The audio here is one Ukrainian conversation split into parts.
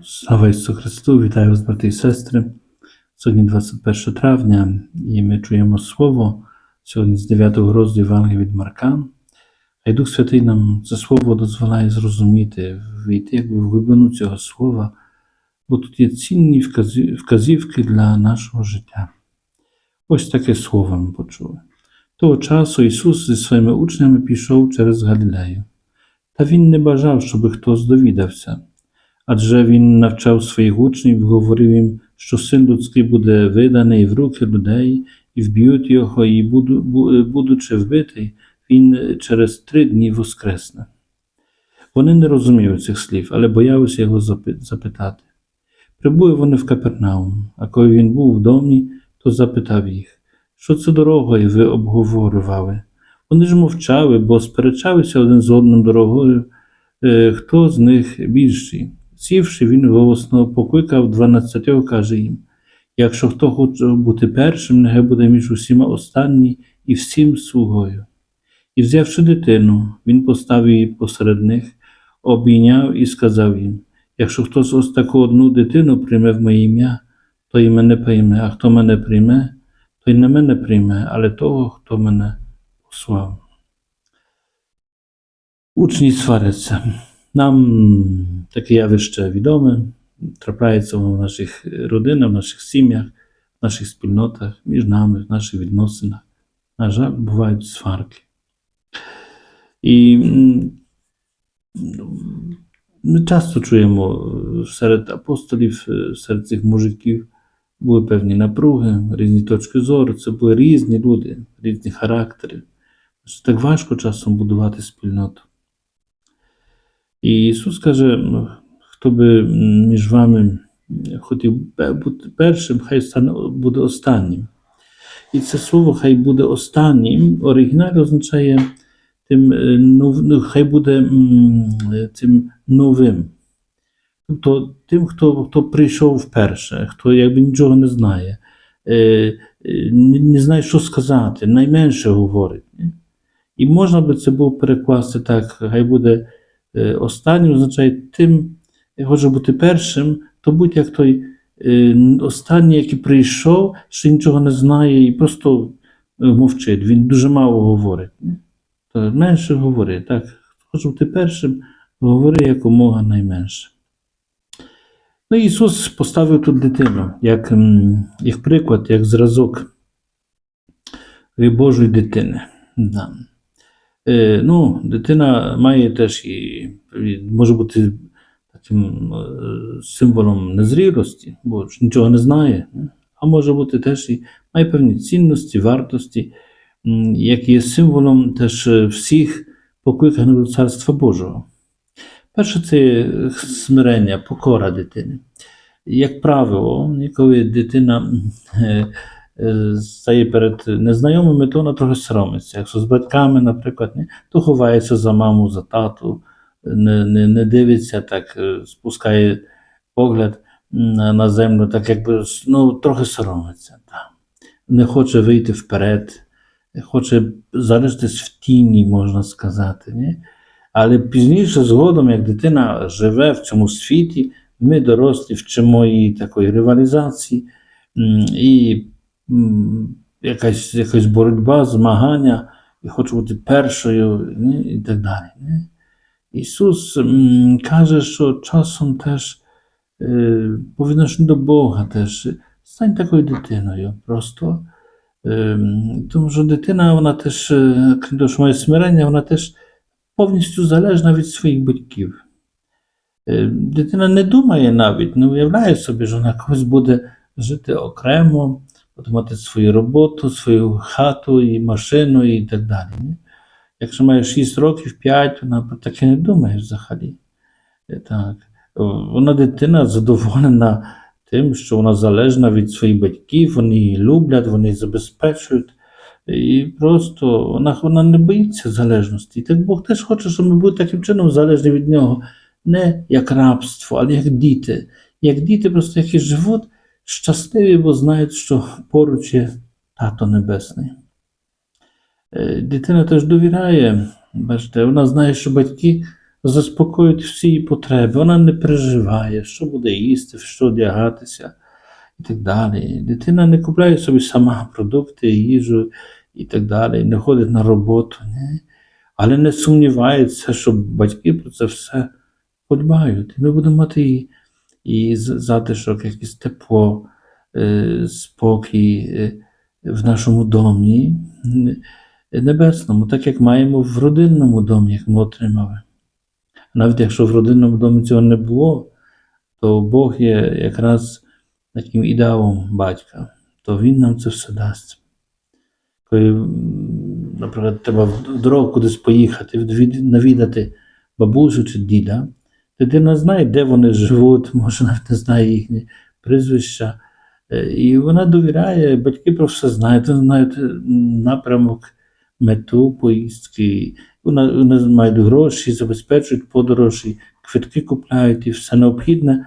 Слава Ісусу Христу, вітаю вас, брати і сестри. Сьогодні 21 травня, і ми чуємо Слово сьогодні з 9 розділу Євангелія від Марка. А й Дух Святий нам це слово дозволяє зрозуміти, війти якби в глибину цього слова, бо тут є цінні вказівки для нашого життя. Ось таке слово ми почули. Того часу Ісус зі своїми учнями пішов через Галілею. Та Він не бажав, щоб хтось довідався адже він навчав своїх учнів, говорив їм, що син людський буде виданий в руки людей, і вб'ють його, і, буду- будучи вбитий, він через три дні воскресне. Вони не розуміли цих слів, але боялися його запитати. Прибули вони в Капернаум, а коли він був в домі, то запитав їх, що це дорогою ви обговорювали. Вони ж мовчали, бо сперечалися один з одним дорогою, е, хто з них більший. Сівши, він голосно покликав дванадцятьох, каже їм: якщо хто хоче бути першим, нехай буде між усіма останній і всім слугою. І взявши дитину, він поставив її посеред них, обійняв і сказав їм: якщо хтось ось таку одну дитину прийме в моє ім'я, то і мене прийме, а хто мене прийме, то й не мене прийме, але того, хто мене послав. Учні сваряться. Нам таке явище відоме, трапляється воно в наших родинах, в наших сім'ях, в наших спільнотах, між нами, в наших відносинах. На жаль, бувають сварки. І ми часто чуємо е, серед апостолів, е, серед цих мужиків були певні напруги, різні точки зору. Це були різні люди, різні характери. Так важко часом будувати спільноту. І Ісус каже, «Ну, хто би між вами хотів бути першим, хай стане, буде останнім. І це слово хай буде останнім оригіналі означає тим, е, ну, хай буде цим новим. Тобто тим, хто, хто прийшов вперше, хто якби нічого не знає, е, е, не, не знає, що сказати, найменше говорить. І можна би це було перекласти так, хай буде останнім, означає тим, хоче бути першим, то будь як той е, останній, який прийшов, ще нічого не знає і просто е, мовчить. Він дуже мало говорить. Менше говори. Так, хоче бути першим, говори якомога найменше. Ну, Ісус поставив тут дитину як, як приклад, як зразок Божої дитини. Да. Е, ну, дитина має теж і, може бути таким е, символом незрілості, бо нічого не знає, а може бути теж і має певні цінності, вартості, які є символом теж е, всіх покликаних до Царства Божого. Перше, це смирення, покора дитини. Як правило, коли дитина е, е, стає перед незнайомими, то вона трохи соромиться. Якщо з батьками, наприклад, ні, то ховається за маму, за тату, не, не, не дивиться, так е, спускає погляд на, на землю, так якби ну, трохи соромиться. Так. Не хоче вийти вперед, хоче залишитись в тіні, можна сказати. Ні? Але пізніше, згодом, як дитина живе в цьому світі, ми дорослі вчимо її такої ревалізації і якась, якась боротьба, змагання, і хочу бути першою, ні? і так далі. Ні? Ісус м, каже, що часом теж е, по до Бога теж стань такою дитиною просто. Ем, Тому що дитина, вона теж, е, крім того, що має смирення, вона теж повністю залежна від своїх батьків. Е, Дитина не думає навіть, не уявляє собі, що вона колись буде жити окремо, мати свою роботу, свою хату і машину і так далі. Якщо має 6 років, 5, вона про таке не думає взагалі. Е, Так. Вона дитина задоволена тим, що вона залежна від своїх батьків, вони її люблять, вони її забезпечують. І просто вона, вона не боїться залежності. І так Бог теж хоче, щоб ми були таким чином залежні від нього. Не як рабство, але як діти. Як діти, просто які живуть щасливі, бо знають, що поруч є тато Небесний. Е, Дитина теж довіряє, бачите, вона знає, що батьки заспокоїть всі її потреби. Вона не переживає, що буде їсти, що одягатися і так далі. Дитина не купляє собі сама продукти, їжу і так далі, не ходить на роботу, ні? але не сумнівається, що батьки про це все подбають. Ми будемо мати і, і затишок, якесь тепло, е, спокій е, в нашому домі небесному, так як маємо в родинному домі, як ми отримали. Навіть якщо в родинному домі цього не було, то Бог є якраз таким ідеалом батька, то Він нам це все дасть. Коли, наприклад, треба в дорогу кудись поїхати, навідати бабусю чи діда, дитина знає, де вони живуть, може навіть не знає їхні прізвища. Е, І вона довіряє, батьки про все знають, вони знають е, напрямок, мету поїздки. Вона, вони мають гроші, забезпечують подорожі, квитки купляють і все необхідне.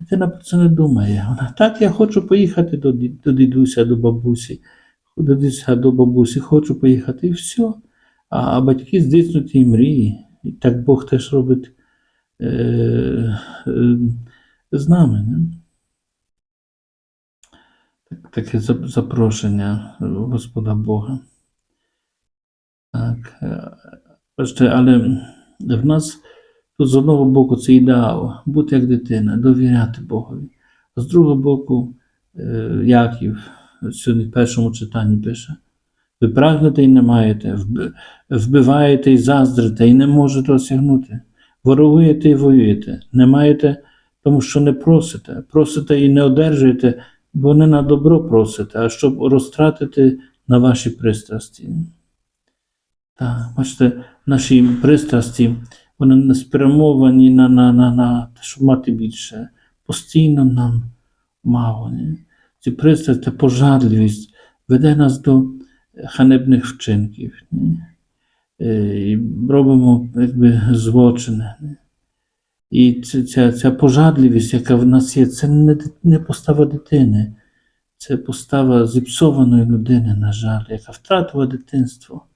Дитина про це не думає. Вона так, я хочу поїхати до, до дідуся, до бабусі, до дідуся, до бабусі, хочу поїхати, і все. А, а батьки здійснюють її мрії. І так Бог теж робить з нами. Не? Таке за- запрошення Господа Бога. Так. е, але в нас тут з одного боку це ідеал, бути як дитина, довіряти Богові. А з другого боку, е, Яків сьогодні в першому читанні пише: ви прагнете і не маєте, вбиваєте і заздрите, і не можете осягнути. Ворогуєте і воюєте, не маєте, тому що не просите, просите і не одержуєте, бо не на добро просите, а щоб розтратити на ваші пристрасті. Так, бачите, наші пристрасті, вони не спрямовані на, на, на, на те, щоб мати більше. Постійно нам мало. Ні? Ці пристрасті, пожадливість веде нас до ханебних вчинків. Ні? Е, І робимо якби, злочини. І ця, ця пожадливість, яка в нас є, це не, не постава дитини, це постава зіпсованої людини, на жаль, яка втратила дитинство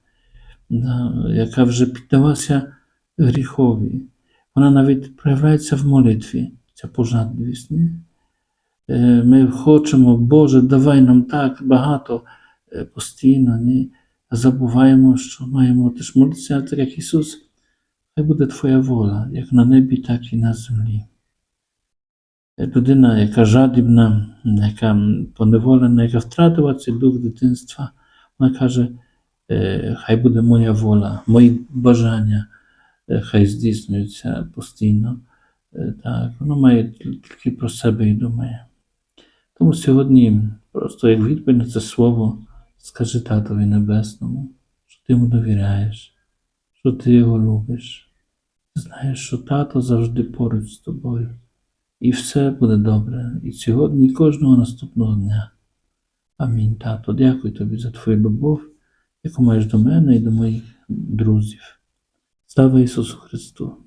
да, яка вже піддалася гріхові. Вона навіть проявляється в молитві, ця пожадливість. Ні? Е, Ми хочемо, Боже, давай нам так багато е, постійно, ні? А забуваємо, що маємо теж молитися, так як Ісус, хай буде Твоя воля, як на небі, так і на землі. Е, Людина, яка жадібна, яка поневолена, яка втратила цей дух дитинства, вона каже, е, хай буде моя воля, мої бажання, е, хай здійснюються постійно. Е, Так, воно має тільки про себе і думає. Тому сьогодні, просто як відповідь на це слово, скажи татові небесному, що ти йому довіряєш, що ти його любиш. Знаєш, що тато завжди поруч з тобою. І все буде добре. І сьогодні, і кожного наступного дня. Амінь, тато. Дякую тобі за твою любов, яку маєш до мене і до моїх друзів. Слава Ісусу Христу!